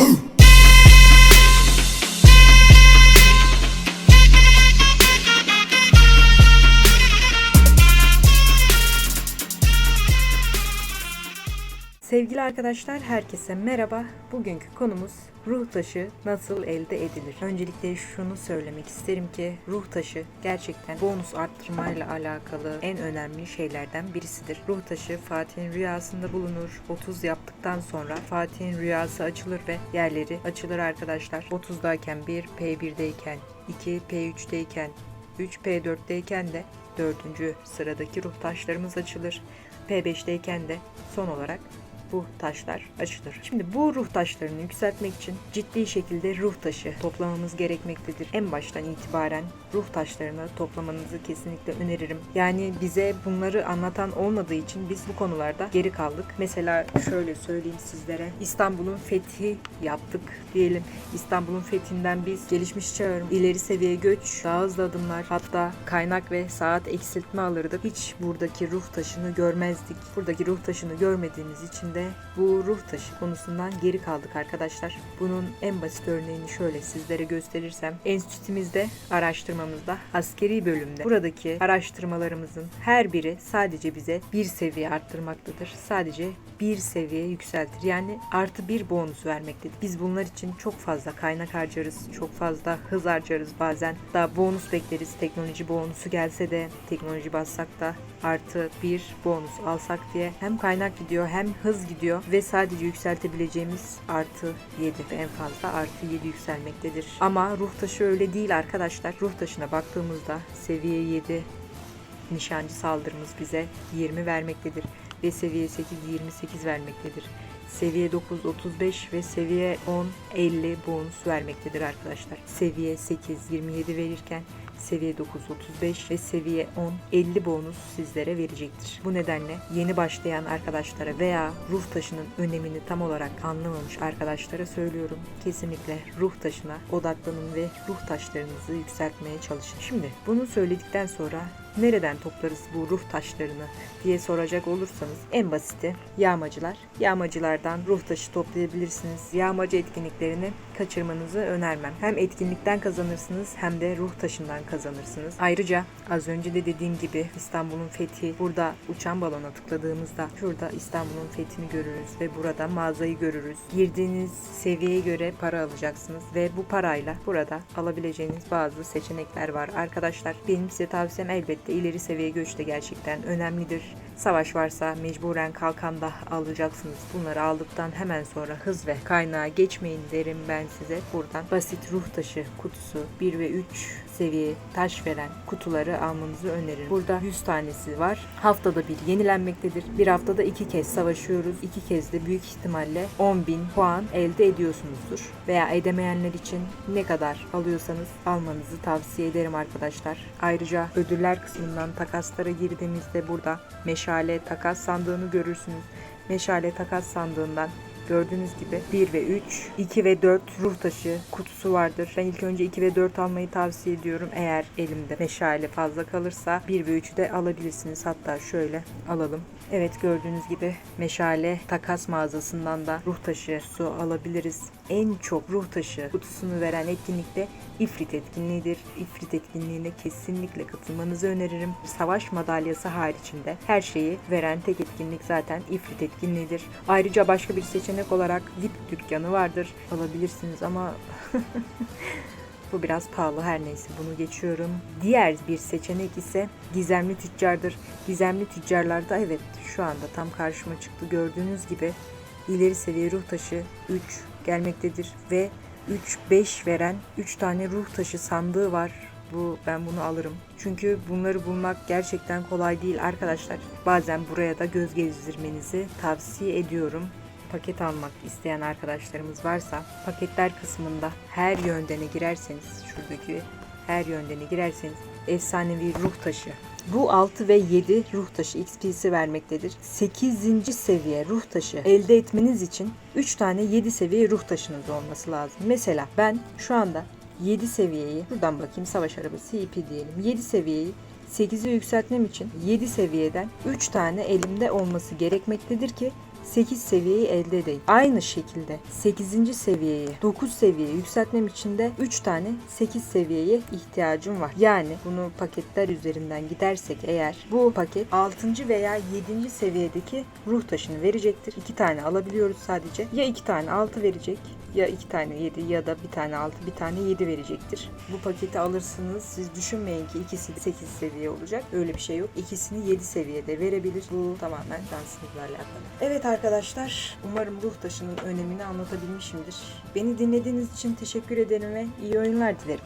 Who? Sevgili arkadaşlar herkese merhaba. Bugünkü konumuz ruh taşı nasıl elde edilir? Öncelikle şunu söylemek isterim ki ruh taşı gerçekten bonus arttırmayla alakalı en önemli şeylerden birisidir. Ruh taşı Fatih'in rüyasında bulunur. 30 yaptıktan sonra Fatih'in rüyası açılır ve yerleri açılır arkadaşlar. 30'dayken 1, P1'deyken 2, P3'deyken 3, P4'deyken de 4. sıradaki ruh taşlarımız açılır. P5'teyken de son olarak bu taşlar açılır. Şimdi bu ruh taşlarını yükseltmek için ciddi şekilde ruh taşı toplamamız gerekmektedir. En baştan itibaren ruh taşlarını toplamanızı kesinlikle öneririm. Yani bize bunları anlatan olmadığı için biz bu konularda geri kaldık. Mesela şöyle söyleyeyim sizlere. İstanbul'un fethi yaptık diyelim. İstanbul'un fethinden biz gelişmiş çağırım, ileri seviye göç, daha hızlı adımlar, hatta kaynak ve saat eksiltme alırdık. Hiç buradaki ruh taşını görmezdik. Buradaki ruh taşını görmediğimiz için de bu ruh taşı konusundan geri kaldık arkadaşlar. Bunun en basit örneğini şöyle sizlere gösterirsem enstitümüzde araştırmamızda askeri bölümde buradaki araştırmalarımızın her biri sadece bize bir seviye arttırmaktadır. Sadece bir seviye yükseltir. Yani artı bir bonus vermektedir. Biz bunlar için çok fazla kaynak harcarız. Çok fazla hız harcarız bazen. Daha bonus bekleriz. Teknoloji bonusu gelse de teknoloji bassak da artı bir bonus alsak diye hem kaynak gidiyor hem hız gidiyor ve sadece yükseltebileceğimiz artı 7 ve en fazla artı 7 yükselmektedir. Ama ruh taşı öyle değil arkadaşlar. Ruh taşına baktığımızda seviye 7 nişancı saldırımız bize 20 vermektedir ve seviye 8 28 vermektedir. Seviye 9 35 ve seviye 10 50 bonus vermektedir arkadaşlar. Seviye 8 27 verirken seviye 9 35 ve seviye 10 50 bonus sizlere verecektir. Bu nedenle yeni başlayan arkadaşlara veya ruh taşının önemini tam olarak anlamamış arkadaşlara söylüyorum. Kesinlikle ruh taşına odaklanın ve ruh taşlarınızı yükseltmeye çalışın. Şimdi bunu söyledikten sonra nereden toplarız bu ruh taşlarını diye soracak olursanız en basiti yağmacılar. Yağmacılardan ruh taşı toplayabilirsiniz. Yağmacı etkinliklerini kaçırmanızı önermem. Hem etkinlikten kazanırsınız hem de ruh taşından kazanırsınız. Ayrıca az önce de dediğim gibi İstanbul'un fethi burada uçan balona tıkladığımızda şurada İstanbul'un fethini görürüz ve burada mağazayı görürüz. Girdiğiniz seviyeye göre para alacaksınız ve bu parayla burada alabileceğiniz bazı seçenekler var. Arkadaşlar benim size tavsiyem elbette ileri seviye göç de gerçekten önemlidir. Savaş varsa mecburen kalkan da alacaksınız. Bunları aldıktan hemen sonra hız ve kaynağa geçmeyin derim ben size. Buradan basit ruh taşı kutusu 1 ve 3 seviye taş veren kutuları almanızı öneririm. Burada 100 tanesi var. Haftada bir yenilenmektedir. Bir haftada iki kez savaşıyoruz. İki kez de büyük ihtimalle 10.000 puan elde ediyorsunuzdur. Veya edemeyenler için ne kadar alıyorsanız almanızı tavsiye ederim arkadaşlar. Ayrıca ödüller kısmından takaslara girdiğimizde burada meşale takas sandığını görürsünüz. Meşale takas sandığından Gördüğünüz gibi 1 ve 3, 2 ve 4 ruh taşı kutusu vardır. Ben ilk önce 2 ve 4 almayı tavsiye ediyorum. Eğer elimde meşale fazla kalırsa 1 ve 3'ü de alabilirsiniz. Hatta şöyle alalım. Evet gördüğünüz gibi meşale takas mağazasından da ruh taşı su alabiliriz. En çok ruh taşı kutusunu veren etkinlikte İfrit etkinliğidir. İfrit etkinliğine kesinlikle katılmanızı öneririm. Savaş madalyası haricinde her şeyi veren tek etkinlik zaten İfrit etkinliğidir. Ayrıca başka bir seçenek olarak VIP dükkanı vardır. Alabilirsiniz ama Bu biraz pahalı her neyse bunu geçiyorum. Diğer bir seçenek ise gizemli tüccardır. Gizemli tüccarlarda evet şu anda tam karşıma çıktı gördüğünüz gibi ileri seviye ruh taşı 3 gelmektedir ve 3-5 veren 3 tane ruh taşı sandığı var. Bu ben bunu alırım. Çünkü bunları bulmak gerçekten kolay değil arkadaşlar. Bazen buraya da göz gezdirmenizi tavsiye ediyorum paket almak isteyen arkadaşlarımız varsa paketler kısmında her yöndene girerseniz şuradaki her yöndene girerseniz efsanevi ruh taşı bu 6 ve 7 ruh taşı XP'si vermektedir. 8. seviye ruh taşı elde etmeniz için 3 tane 7 seviye ruh taşınız olması lazım. Mesela ben şu anda 7 seviyeyi buradan bakayım savaş arabası EP diyelim. 7 seviyeyi 8'e yükseltmem için 7 seviyeden 3 tane elimde olması gerekmektedir ki 8 seviyeyi elde edeyim. Aynı şekilde 8. seviyeyi 9 seviyeye yükseltmem için de 3 tane 8 seviyeye ihtiyacım var. Yani bunu paketler üzerinden gidersek eğer bu paket 6. veya 7. seviyedeki ruh taşını verecektir. 2 tane alabiliyoruz sadece. Ya 2 tane 6 verecek ya 2 tane 7 ya da bir tane 6 bir tane 7 verecektir. Bu paketi alırsınız. Siz düşünmeyin ki ikisi 8 seviye olacak. Öyle bir şey yok. İkisini 7 seviyede verebilir. Bu tamamen şansınızla alakalı. Evet arkadaşlar. Umarım ruh taşının önemini anlatabilmişimdir. Beni dinlediğiniz için teşekkür ederim ve iyi oyunlar dilerim.